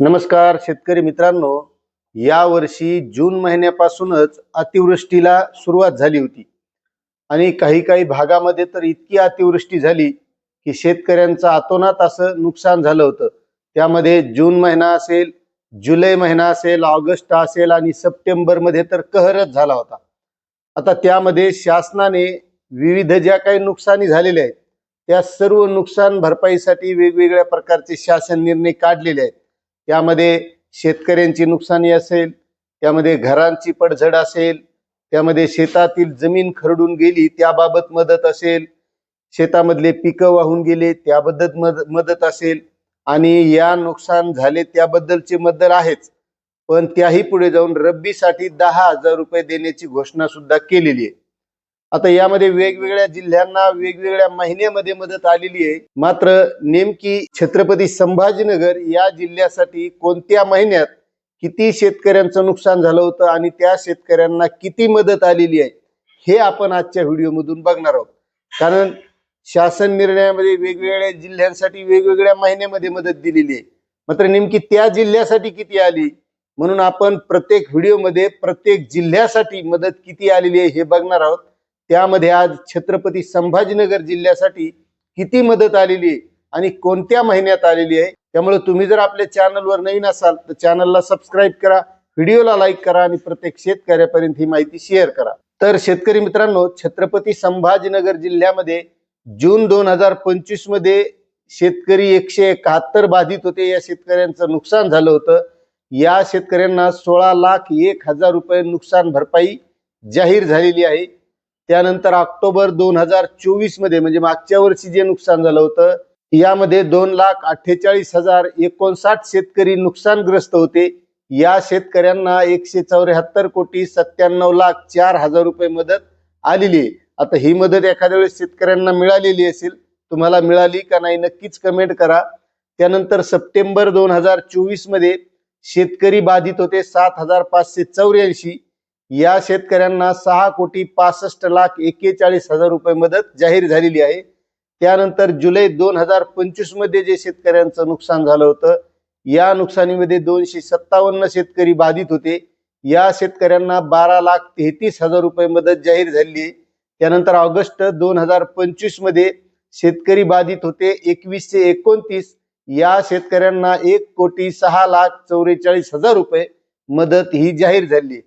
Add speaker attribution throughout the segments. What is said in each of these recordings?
Speaker 1: नमस्कार शेतकरी मित्रांनो या वर्षी जून महिन्यापासूनच अतिवृष्टीला सुरुवात झाली होती. आणि काही काही भागामध्ये तर इतकी अतिवृष्टी झाली की शेतकऱ्यांचं अतोनात असं नुकसान झालं होतं. त्यामध्ये जून महिना असेल जुलै महिना असेल ऑगस्ट असेल आणि सप्टेंबरमध्ये तर कहरच झाला होता. आता त्यामध्ये शासनाने विविध ज्या काही नुकसानी झालेल्या आहेत त्या सर्व नुकसान भरपाईसाठी वेगवेगळ्या प्रकारचे शासन निर्णय काढलेले आहेत. त्यामध्ये शेतकऱ्यांची नुकसानी असेल त्यामध्ये घरांची पडझड असेल त्यामध्ये शेतातील जमीन खरडून गेली त्याबाबत मदत असेल शेतामधले पिकं वाहून गेले त्याबद्दल मद मदत असेल आणि या नुकसान झाले त्याबद्दलचे मदत आहेच. पण त्याही पुढे जाऊन रब्बीसाठी दहा हजार रुपये देण्याची घोषणा सुद्धा केलेली आहे. आता यामध्ये वेगवेगळ्या जिल्ह्यांना वेगवेगळ्या महिन्यामध्ये मदत आलेली आहे. मात्र नेमकी छत्रपती संभाजीनगर या जिल्ह्यासाठी कोणत्या महिन्यात किती शेतकऱ्यांचं नुकसान झालं होतं आणि त्या शेतकऱ्यांना किती मदत आलेली आहे हे आपण आजच्या व्हिडिओमधून बघणार आहोत. कारण शासन निर्णयामध्ये वेगवेगळ्या जिल्ह्यांसाठी वेगवेगळ्या महिन्यामध्ये मदत दिलेली आहे. मात्र नेमकी त्या जिल्ह्यासाठी किती आली? म्हणून आपण प्रत्येक व्हिडिओमध्ये प्रत्येक जिल्ह्यासाठी मदत किती आलेली आहे हे बघणार आहोत. त्यामध्ये आज छत्रपती संभाजीनगर जिल्ह्यासाठी किती मदत आलेली आहे आणि कोणत्या महिन्यात आलेली आहे त्यामुळे तुम्ही जर आपल्या चॅनलवर नवीन असाल तर चॅनलला सबस्क्राईब करा व्हिडिओला लाईक करा आणि प्रत्येक शेतकऱ्यापर्यंत ही माहिती शेअर करा. तर शेतकरी मित्रांनो छत्रपती संभाजीनगर जिल्ह्यामध्ये जून दोन हजार पंचवीसमध्ये शेतकरी एकशे एकाहत्तर बाधित होते. या शेतकऱ्यांचं नुकसान झालं होतं. या शेतकऱ्यांना सोळा लाख एक हजार रुपये नुकसान भरपाई जाहीर झालेली आहे. त्यानंतर ऑक्टोबर दोन हजार चोवीसमध्ये म्हणजे मागच्या वर्षी जे नुकसान झालं होतं यामध्ये दोन लाख अठ्ठेचाळीस हजार एकोणसाठ शेतकरी नुकसानग्रस्त होते. या शेतकऱ्यांना एकशे चौऱ्याहत्तर कोटी सत्त्याण्णव लाख चार हजार रुपये मदत आलेली आहे. आता ही मदत एखाद्या वेळेस शेतकऱ्यांना मिळालेली असेल तुम्हाला मिळाली का नाही नक्कीच कमेंट करा. त्यानंतर सप्टेंबर दोन हजार चोवीसमध्ये शेतकरी बाधित होते सात हजार पाचशे चौऱ्याऐंशी या शेतकऱ्यांना सहा कोटी पासष्ट लाख एक्केचाळीस हजार रुपये मदत जाहीर झालेली आहे. त्यानंतर जुलै दोन हजार पंचवीसमध्ये जे शेतकऱ्यांचं नुकसान झालं होतं या नुकसानीमध्ये दोनशे सत्तावन्न शेतकरी बाधित होते. या शेतकऱ्यांना बारा लाख तेहतीस हजार रुपये मदत जाहीर झाली आहे. त्यानंतर ऑगस्ट दोन हजार पंचवीसमध्ये शेतकरी बाधित होते एकवीसशे एकोणतीस. या शेतकऱ्यांना एक कोटी सहा लाख चौवेचाळीस हजार रुपये मदत ही जाहीर झाली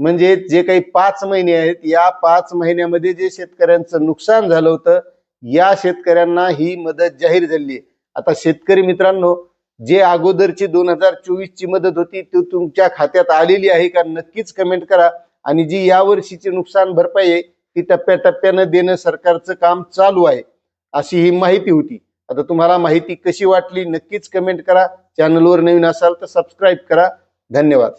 Speaker 1: म्हणजे जे काही पाच महिने आहेत या पाच महिन्यामध्ये जे शेतकऱ्यांचं नुकसान झालं होतं या शेतकऱ्यांना ही मदत जाहीर झाली आहे. आता शेतकरी मित्रांनो जे अगोदरची दोन हजार चोवीस ची मदत होती ती तुमच्या खात्यात आलेली आहे का नक्कीच कमेंट करा. आणि जी या वर्षीची नुकसान भरपाई आहे ती टप्प्याटप्प्यानं देणं सरकारचं काम चालू आहे अशी ही माहिती होती. आता तुम्हाला माहिती कशी वाटली नक्कीच कमेंट करा. चॅनलवर नवीन असाल तर सबस्क्राईब करा. धन्यवाद.